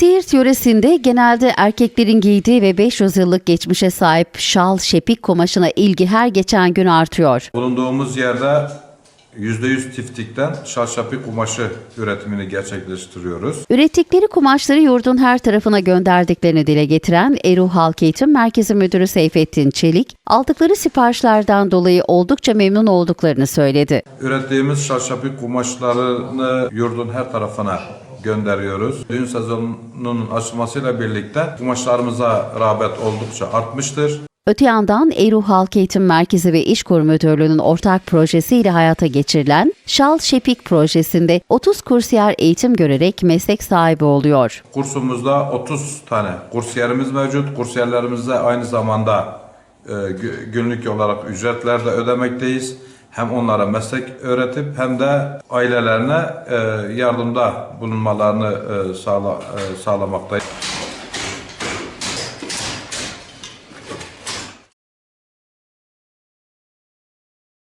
Siirt yöresinde genelde erkeklerin giydiği ve 500 yıllık geçmişe sahip şal, şepik kumaşına ilgi her geçen gün artıyor. Bulunduğumuz yerde %100 tiftikten şarşapi kumaşı üretimini gerçekleştiriyoruz. Ürettikleri kumaşları yurdun her tarafına gönderdiklerini dile getiren Eru Halk Eğitim Merkezi Müdürü Seyfettin Çelik, aldıkları siparişlerden dolayı oldukça memnun olduklarını söyledi. Ürettiğimiz şarşapi kumaşlarını yurdun her tarafına gönderiyoruz. Düğün sezonunun açılmasıyla birlikte kumaşlarımıza rağbet oldukça artmıştır. Öte yandan Eru Halk Eğitim Merkezi ve İşkur Müdürlüğü'nün ortak projesiyle hayata geçirilen Şal Şepik projesinde 30 kursiyer eğitim görerek meslek sahibi oluyor. Kursumuzda 30 tane kursiyerimiz mevcut. Kursiyerlerimize aynı zamanda e, gü- günlük olarak ücretler de ödemekteyiz. Hem onlara meslek öğretip hem de ailelerine e, yardımda bulunmalarını e, sağla, e, sağlamaktayız.